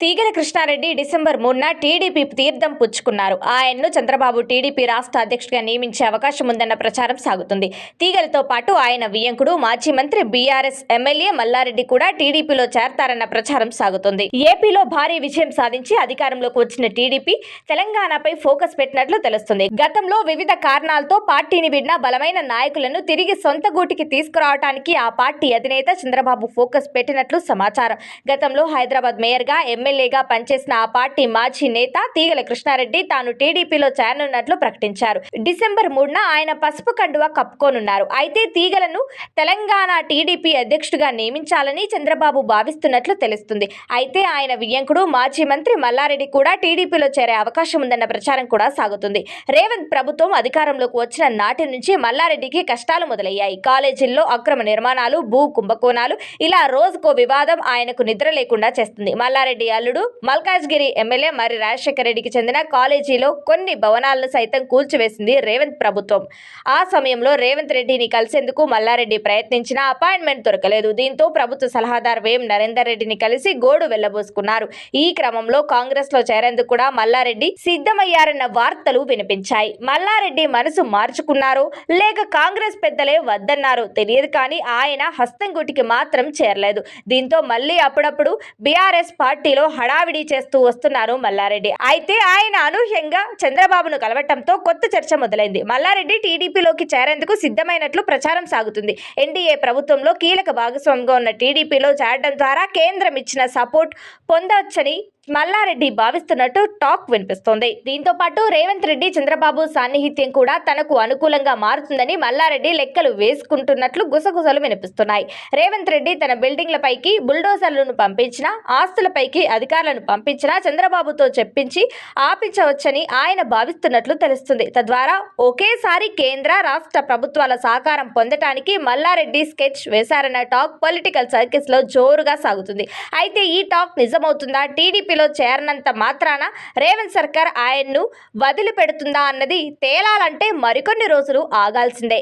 తీగల కృష్ణారెడ్డి డిసెంబర్ మూడున టీడీపీ తీర్థం పుచ్చుకున్నారు. ఆయన్ను చంద్రబాబు టీడీపీ రాష్ట్ర అధ్యక్షుడిగా నియమించే అవకాశం ఉందన్న ప్రచారం సాగుతుంది. తీగలతో పాటు ఆయన వియ్యంకుడు మాజీ మంత్రి బీఆర్ఎస్ ఎమ్మెల్యే మల్లారెడ్డి కూడా టీడీపీలో చేరతారన్న ప్రచారం సాగుతుంది. ఏపీలో భారీ విజయం సాధించి అధికారంలోకి వచ్చిన టీడీపీ తెలంగాణపై ఫోకస్ పెట్టినట్లు తెలుస్తుంది. గతంలో వివిధ కారణాలతో పార్టీని విడిన బలమైన నాయకులను తిరిగి సొంత గూటికి తీసుకురావడానికి ఆ పార్టీ అధినేత చంద్రబాబు ఫోకస్ పెట్టినట్లు సమాచారం. గతంలో హైదరాబాద్ మేయర్గా ఎమ్మెల్యేగా పనిచేసిన ఆ పార్టీ మాజీ నేత తీగల కృష్ణారెడ్డి తాను టీడీపీలో చేరనున్నట్లు ప్రకటించారు. డిసెంబర్ మూడున ఆయన పసుపు కండువా కప్పుకోనున్నారు. అయితే తీగలను తెలంగాణ టీడీపీ అధ్యక్షుడిగా నియమించాలని చంద్రబాబు భావిస్తున్నట్లు తెలుస్తుంది. అయితే ఆయన వియ్యంకుడు మాజీ మంత్రి మల్లారెడ్డి కూడా టీడీపీలో చేరే అవకాశం ఉందన్న ప్రచారం కూడా సాగుతుంది. రేవంత్ ప్రభుత్వం అధికారంలోకి వచ్చిన నాటి నుంచి మల్లారెడ్డికి కష్టాలు మొదలయ్యాయి. కాలేజీల్లో అక్రమ నిర్మాణాలు భూ కుంభకోణాలు ఇలా రోజుకో వివాదం ఆయనకు నిద్ర లేకుండా చేస్తుంది. మల్లారెడ్డి అల్లుడు మల్కాజ్గిరి ఎమ్మెల్యే మరి రాజశేఖర రెడ్డికి చెందిన కాలేజీలో కొన్ని భవనాలను సైతం కూల్చివేసింది రేవంత్ ప్రభుత్వం. ఆ సమయంలో రేవంత్ రెడ్డిని కలిసేందుకు మల్లారెడ్డి ప్రయత్నించినా అపాయింట్మెంట్ దొరకలేదు. దీంతో ప్రభుత్వ సలహాదారు వేం నరేందర్ రెడ్డిని కలిసి గోడు వెళ్ళబోసుకున్నారు. ఈ క్రమంలో కాంగ్రెస్లో చేరేందుకు కూడా మల్లారెడ్డి సిద్ధమయ్యారన్న వార్తలు వినిపించాయి. మల్లారెడ్డి మనసు మార్చుకున్నారు. లేక కాంగ్రెస్ పెద్దలే వద్దన్నారు. తెలియదు కానీ ఆయన హస్తంగుటికి మాత్రం చేరలేదు. దీంతో మళ్ళీ అప్పుడప్పుడు బీఆర్ఎస్ పార్టీలో హడావిడి చేస్తూ వస్తున్నారు మల్లారెడ్డి. అయితే ఆయన అనూహ్యంగా చంద్రబాబును కలవటంతో కొత్త చర్చ మొదలైంది. మల్లారెడ్డి టీడీపీలోకి చేరేందుకు సిద్ధమైనట్లు ప్రచారం సాగుతుంది. ఎన్డీఏ ప్రభుత్వంలో కీలక భాగస్వామిగా ఉన్న టీడీపీలో చేరడం ద్వారా కేంద్రం ఇచ్చిన సపోర్ట్ పొందవచ్చని మల్లారెడ్డి భావిస్తున్నట్టు టాక్ వినిపిస్తోంది. దీంతో పాటు రేవంత్ రెడ్డి చంద్రబాబు సాన్నిహిత్యం కూడా తనకు అనుకూలంగా మారుతుందని మల్లారెడ్డి లెక్కలు వేసుకుంటున్నట్లు గుసగుసలు వినిపిస్తున్నాయి. రేవంత్ రెడ్డి తన బిల్డింగ్లపైకి బుల్డోజర్లను పంపించినా ఆస్తులపైకి అధికారులను పంపించినా చంద్రబాబుతో చెప్పించి ఆపించవచ్చని ఆయన భావిస్తున్నట్లు తెలుస్తుంది. తద్వారా ఒకేసారి కేంద్ర రాష్ట్ర ప్రభుత్వాల సహకారం పొందటానికి మల్లారెడ్డి స్కెచ్ వేశారన్న టాక్ పొలిటికల్ సర్కిల్స్లో జోరుగా సాగుతుంది. అయితే ఈ టాక్ నిజమవుతుందా? టీడీపీ పార్టీలో చేరనంత మాత్రాన రేవంత్ సర్కార్ ఆయన్ను వదిలిపెడుతుందా అన్నది తేలాలంటే మరికొన్ని రోజులు ఆగాల్సిందే.